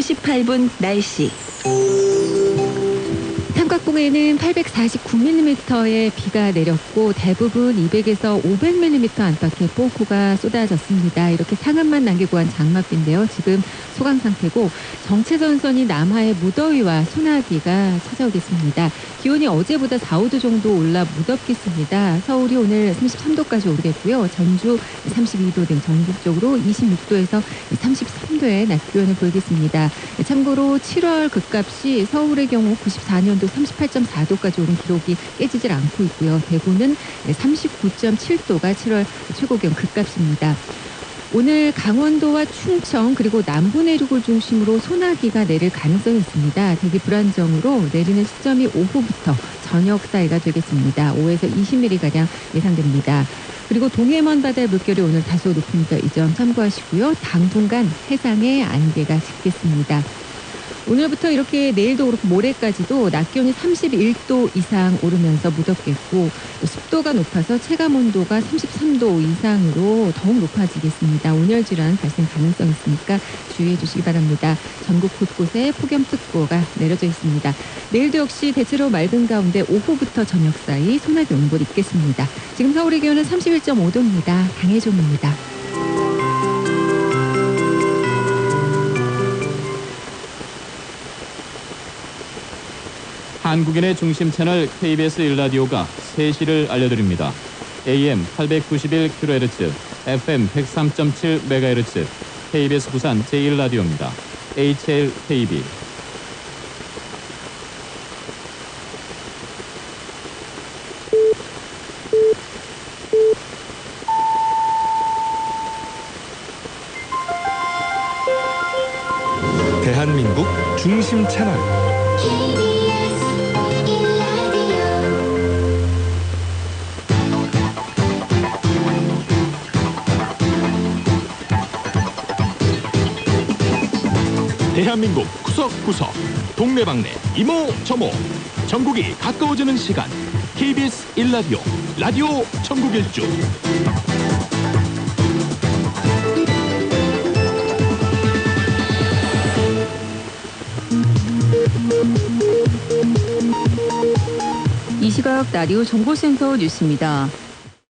58분 날씨. 삼각봉에는 849mm의 비가 내렸고 대부분 200에서 500mm 안팎의 폭우가 쏟아졌습니다. 이렇게 상한만 남기고 한 장맛비인데요. 지금 소강 상태고 정체전선이 남하의 무더위와 소나기가 찾아오겠습니다. 기온이 어제보다 4, 5도 정도 올라 무덥겠습니다. 서울이 오늘 33도까지 오르겠고요. 전주 32도 등 전국적으로 26도에서 33도의 낮 기온을 보이겠습니다. 참고로 7월 극값이 서울의 경우 94년도 38.4도까지 오른 기록이 깨지질 않고 있고요. 대구는 39.7도가 7월 최고 기온 극값입니다. 오늘 강원도와 충청 그리고 남부 내륙을 중심으로 소나기가 내릴 가능성이 있습니다. 대기 불안정으로 내리는 시점이 오후부터 저녁 사이가 되겠습니다. 5에서 20mm가량 예상됩니다. 그리고 동해먼 바다의 물결이 오늘 다소 높으니까 이 점 참고하시고요. 당분간 해상에 안개가 짙겠습니다. 오늘부터 이렇게 내일도 그렇고 모레까지도 낮 기온이 31도 이상 오르면서 무덥겠고 습도가 높아서 체감 온도가 33도 이상으로 더욱 높아지겠습니다. 온열 질환 발생 가능성이 있으니까 주의해 주시기 바랍니다. 전국 곳곳에 폭염특보가 내려져 있습니다. 내일도 역시 대체로 맑은 가운데 오후부터 저녁 사이 소나기 온볼 있겠습니다. 지금 서울의 기온은 31.5도입니다. 강혜종입니다. 한국인의 중심 채널 KBS 1라디오가 3시를 알려드립니다. AM 891kHz, FM 103.7MHz, KBS 부산 제1라디오입니다. HLKB. 대한민국 중심 채널 KBS 대한민국 구석구석 동네방네 이모저모 전국이 가까워지는 시간 KBS 1라디오 라디오 전국 일주 이 시각 라디오 정보센터 뉴스입니다.